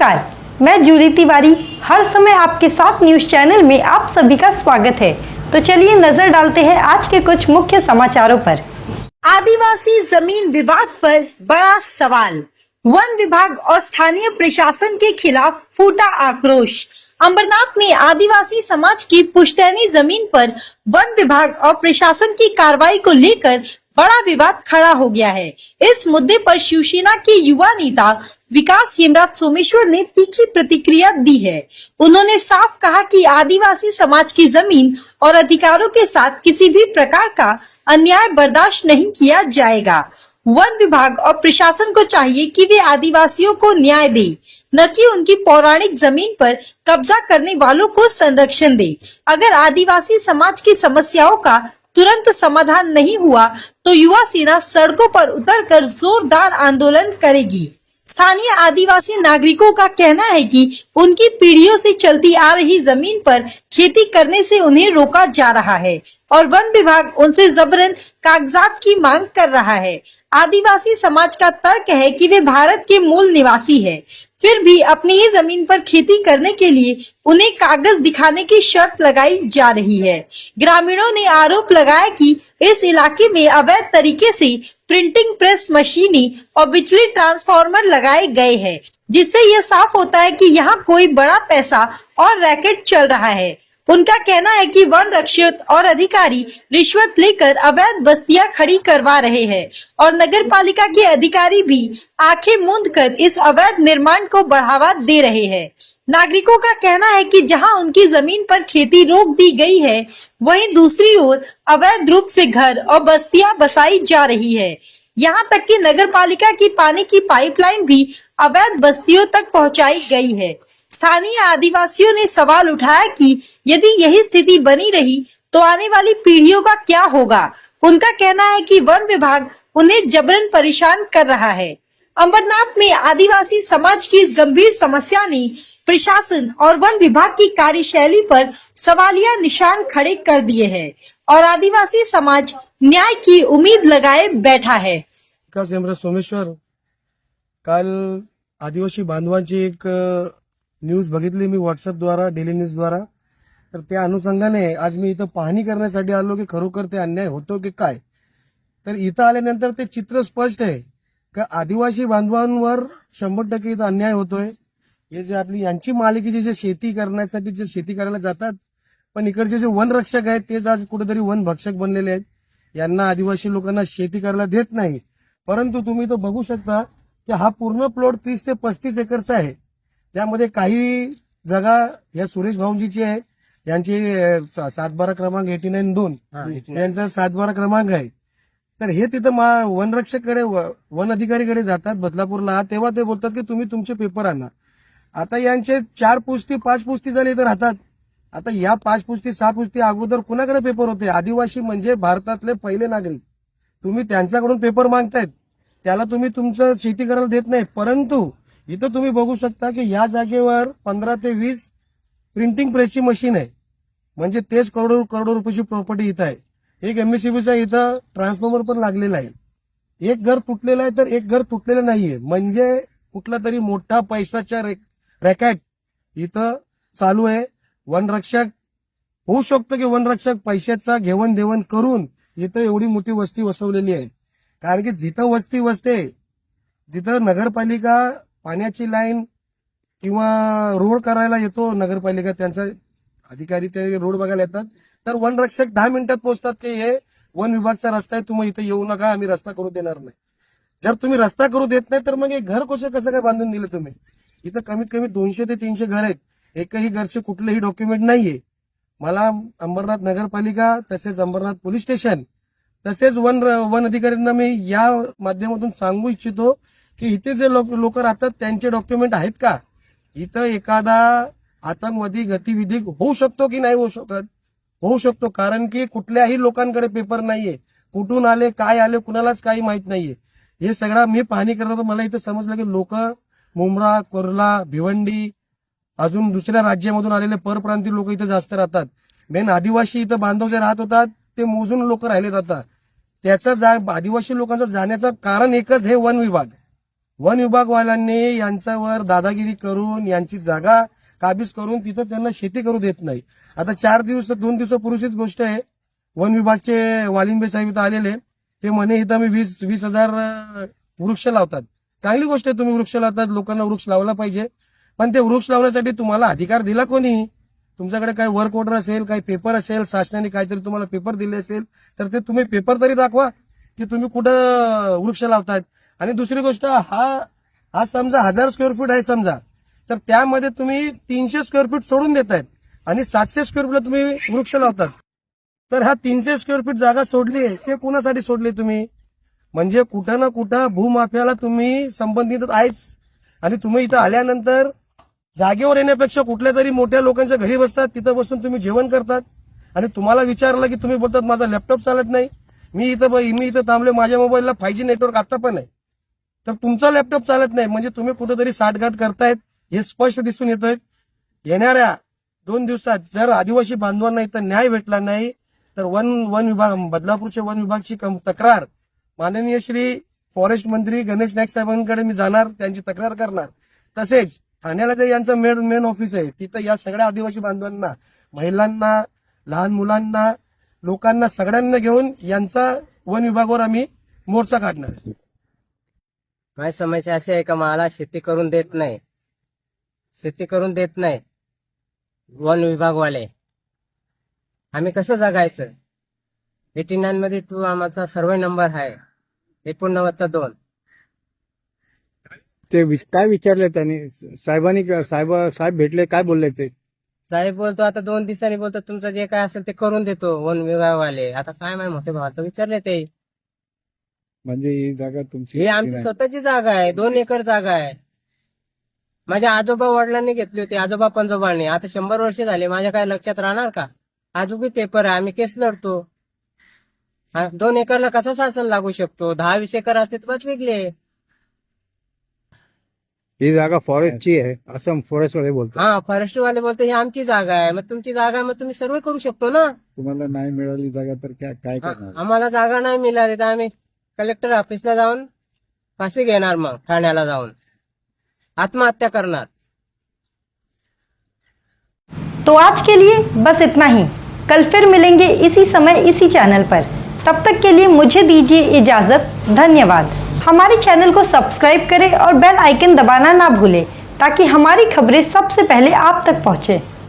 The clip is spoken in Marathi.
नमस्कार, मैं जूली तिवारी। हर समय आपके साथ न्यूज़ चैनल में आप सभी का स्वागत है। तो चलिए नज़र डालते हैं आज के कुछ मुख्य समाचारों पर। आदिवासी ज़मीन विवाद पर बड़ा सवाल। वन विभाग और स्थानीय प्रशासन के खिलाफ फूटा आक्रोश। अंबरनाथ में आदिवासी समाज की पुश्तैनी ज़मीन पर वन विभाग और प्रशासन की कार्रवाई को लेकर बड़ा विवाद खड़ा हो गया है। इस मुद्दे पर शिवसेना के युवा नेता विकास हेमराज सोमेश्वर ने तीखी प्रतिक्रिया दी है। उन्होंने साफ़ कहा कि आदिवासी समाज की ज़मीन और अधिकारों के साथ किसी भी प्रकार का अन्याय बर्दाश्त नहीं किया जाएगा। वन विभाग और प्रशासन को चाहिए कि वे आदिवासियों को न्याय दे, न कि उनकी पौराणिक ज़मीन पर कब्जा करने वालों को संरक्षण दे। अगर आदिवासी समाज की समस्याओं का तुरंत समाधान नहीं हुआ तो युवा सेना सड़कों पर उतरकर जोरदार आंदोलन करेगी। स्थानीय आदिवासी नागरिकों का कहना है कि उनकी पीढ़ियों से चलती आ रही ज़मीन पर खेती करने से उन्हें रोका जा रहा है और वन विभाग उनसे जबरन कागजात की मांग कर रहा है। आदिवासी समाज का तर्क है कि वे भारत के मूल निवासी है। फिर भी अपनी ही ज़मीन पर खेती करने के लिए उन्हें कागज़ दिखाने की शर्त लगाई जा रही है। ग्रामीणों ने आरोप लगाया कि इस इलाके में अवैध तरीके से प्रिंटिंग प्रेस मशीनी और बिजली ट्रांसफार्मर लगाए गए हैं, जिससे यह साफ़ होता है कि यहाँ कोई बड़ा पैसा और रैकेट चल रहा है। उनका कहना है कि वन रक्षक और अधिकारी रिश्वत लेकर अवैध बस्तियाँ खड़ी करवा रहे हैं और नगर पालिका के अधिकारी भी आँखें मूंद कर इस अवैध निर्माण को बढ़ावा दे रहे हैं। नागरिकों का कहना है कि जहाँ उनकी ज़मीन पर खेती रोक दी गई है, वहीं दूसरी ओर अवैध रूप से घर और बस्तियाँ बसाई जा रही है। यहाँ तक कि नगर पालिका की पानी की पाइपलाइन भी अवैध बस्तियों तक पहुंचाई गई है। स्थानीय आदिवासियों ने सवाल उठाया कि यदि यही स्थिति बनी रही तो आने वाली पीढ़ियों का क्या होगा? उनका कहना है कि वन विभाग उन्हें जबरन परेशान कर रहा है। अंबरनाथ में आदिवासी समाज की इस गंभीर समस्या ने प्रशासन और वन विभाग की कार्यशैली पर सवालिया निशान खड़े कर दिए हैं और आदिवासी समाज न्याय की उम्मीद लगाए बैठा है। सोमेश्वर, काल आदिवासी बांधवांची एक न्यूज़ बघितली मी व्हॉट्सअपद्वारा डेली न्यूजद्वारा तर त्या अनुषंगाने आज मी इथं पाहणी करण्यासाठी आलो की खरोखर ते अन्याय होतो की काय? तर इथं आल्यानंतर ते चित्र स्पष्ट आहे का आदिवासी बांधवांवर शंभर इथं अन्याय होतोय? हे जे आपली यांची मालकीची जे शेती करण्यासाठी जे शेती करायला जातात पण इकडचे जे वनरक्षक आहेत तेच आज कुठेतरी वन भक्षक बनलेले आहेत. यांना आदिवासी लोकांना शेती करायला देत नाही. परंतु तुम्ही तो बघू शकता की हा पूर्ण प्लॉट तीस ते पस्तीस एकरचा आहे. त्यामध्ये काही जागा या सुरेश भाऊंजीची आहे. यांची सातबारा क्रमांक एटी नाईन दोन यांचा सातबारा क्रमांक आहे. तर हे तिथं वनरक्षककडे वन अधिकारीकडे जातात बदलापूरला. तेव्हा ते बोलतात की तुम्ही तुमचे पेपर आणा. आता यांचे चार पुस्ती पाच पुस्ती झाली तर राहतात. आता या पाच पुस्ती सहा पुस्ती अगोदर कुणाकडे पेपर होते? आदिवासी म्हणजे भारतातले पहिले नागरिक. तुम्ही त्यांच्याकडून पेपर मागतायत. त्याला तुम्ही तुमचं शेती करायला देत नाही. परंतु इथं तुम्ही बघू शकता की या जागेवर पंधरा ते वीस प्रिंटिंग प्रेसची मशीन आहे. म्हणजे तेच करोडो करोडो रुपयाची प्रॉपर्टी इथं आहे. एक एमएससीबीचा इथं ट्रान्सफॉर्मर पण लागलेला आहे. एक घर तुटलेलं आहे तर एक घर तुटलेलं नाहीये. म्हणजे कुठला तरी मोठा पैसाच्या रॅकेट इथं चालू आहे. वनरक्षक होऊ शकतं की वनरक्षक पैशाचा घेवण देवण करून इथं एवढी मोठी वस्ती वसवलेली आहे. कारण की जिथं वस्ती वसते जिथं नगरपालिका पाण्याची लाईन किंवा रोड करायला येतो नगरपालिका त्यांचा अधिकारी ते रोड बघायला येतात. तर वनरक्षक दहा मिनिटात पोहोचतात की हे वन विभागचा रस्ता आहे तुम्ही इथं येऊ नका आम्ही रस्ता करू देणार नाही. जर तुम्ही रस्ता करू देत नाही तर मग हे घर कसं कसं काय बांधून दिलं तुम्ही? इथं कमीत कमी दोनशे ते तीनशे घर आहेत. एकही घरचे कुठलेही डॉक्युमेंट नाहीये. मला अंबरनाथ नगरपालिका तसेच अंबरनाथ पोलीस स्टेशन तसेच वन वन अधिकाऱ्यांना मी या माध्यमातून सांगू इच्छितो की इथे जे लोक लोक राहतात त्यांचे डॉक्युमेंट आहेत का? इथं एखादा आतंकवादी गतिविधी होऊ शकतो की नाही होऊ शकत? होऊ शकतो कारण की कुठल्याही लोकांकडे पेपर नाहीये. कुठून आले काय आले कुणालाच काही माहीत नाहीये. हे सगळं मी पाहणी करत होतो. मला इथं समजलं की लोक मुंब्रा कोरला भिवंडी अजून दुसऱ्या राज्यामधून आलेले परप्रांतीय लोक इथं जास्त राहतात. मेन आदिवासी इथं बांधव जे राहत होतात ते मोजून लोक राहिले जातात त्याचा जा आदिवासी लोकांचा जाण्याचं कारण एकच हे वन विभाग. वन विभागवाल्यांनी यांच्यावर दादागिरी करून यांची जागा काबीज करून तिथं त्यांना शेती करू देत नाही. आता चार दिवस दोन दिवसापूर्वीचीच गोष्ट आहे. वन विभागचे वालिंबे साहेब इथं आलेले. ते म्हणे इथं मी वीस वीस हजार वृक्ष लावतात. चांगली गोष्ट आहे तुम्ही वृक्ष लावतात लोकांना वृक्ष लावला पाहिजे. पण ते वृक्ष लावण्यासाठी तुम्हाला अधिकार दिला कोणी? तुमच्याकडे काही वर्क ऑर्डर असेल काही पेपर असेल शासनाने काहीतरी तुम्हाला पेपर दिले असेल तर ते तुम्ही पेपर तरी दाखवा की तुम्ही कुठं वृक्ष लावतात आणि दुसरी गोष्ट हा हा समजा हजार स्क्वेअर फूट आहे समजा तर त्यामध्ये तुम्ही तीनशे स्क्वेअर फीट सोडून देतायत आणि सातशे स्क्वेअर फीटला तुम्ही वृक्ष लावतात. तर हा तीनशे स्क्वेअर फीट जागा सोडली आहे ते कोणासाठी सोडली तुम्ही? म्हणजे कुठं ना कुठं भूमाफियाला तुम्ही संबंधित आहेच. आणि तुम्ही इथं आल्यानंतर जागेवर येण्यापेक्षा कुठल्या तरी मोठ्या लोकांच्या घरी बसतात तिथं बसून तुम्ही जेवण करतात. आणि तुम्हाला विचारलं की तुम्ही बोलतात माझा लॅपटॉप चालत नाही. मी इथं ब- मी इथं थांबले माझ्या मोबाईलला फाय जी नेटवर्क आता पण आहे. तर तुमचा लॅपटॉप चालत नाही म्हणजे तुम्ही कुठेतरी साठगाठ करतायत हे स्पष्ट दिसून येतंय. येणाऱ्या दोन दिवसात जर आदिवासी बांधवांना इथं न्याय भेटला नाही तर वन वन विभाग बदलापूरच्या वन विभागची कम- तक्रार माननीय श्री फॉरेस्ट मंत्री गणेश नाईक साहेबांकडे मी जाणार त्यांची तक्रार करणार. तसेच ठाण्याला जे यांचं मेन मेन ऑफिस आहे तिथं या सगळ्या आदिवासी बांधवांना महिलांना लहान मुलांना लोकांना सगळ्यांना घेऊन यांचा वन विभागावर आम्ही मोर्चा काढणार माझी समस्या अशी आहे का? मला शेती करून देत नाही. शेती करून देत नाही. वन विभागवाले. आम्ही कसं जगायचं? एटी नाईन मध्ये टू आमचा सर्वे नंबर आहे. एकोणनव्वदचा दोन. ते विच- काय विचारले त्यांनी? साहेबांनी साहेब साहेब भेटले काय बोलले ते? साहेब बोलतो आता दोन दिवसांनी बोलतो तुमचं जे काय असेल ते करून देतो वन विभागवाले. आता काय माहिती मोठे भाव तर विचारले ते. म्हणजे ही जागा तुमची ही आमची स्वतःची जागा आहे दोन एकर जागा आहे. माझ्या आजोबा वडिलांनी घेतली होती आजोबा पंजोबांनी आता शंभर वर्ष झाले माझ्या काय लक्षात राहणार का? आजोबी पेपर आहे आम्ही केस लढतो. हा, दोन एकरला कसा शासन लागू शकतो? दहा वीस एकर असते तर बस वेगळे ही जागा फॉरेस्टची आहे. असं फॉरेस्ट वाले बोलतात. हा फॉरेस्ट वाले बोलते ही आमची जागा आहे. मग तुमची जागा आहे मग तुम्ही सर्वे करू शकतो ना? तुम्हाला नाही मिळाली जागा तर काय काय हा, करणार? आम्हाला जागा नाही मिळाली तर आम्ही कलेक्टर ऑफिसला जाऊन फाशी घेणार मग ठाण्याला जाऊन. आत्महत्या करणार. तो आज के लिए बस इतना ही। कल फिर मिलेंगे इसी समय इसी चैनल पर। तब तक के लिए मुझे दीजिए इजाज़त। धन्यवाद। हमारे चैनल को सब्सक्राइब करें और बेल आइकन दबाना ना भूलें ताकि हमारी खबरें सबसे पहले आप तक पहुँचें।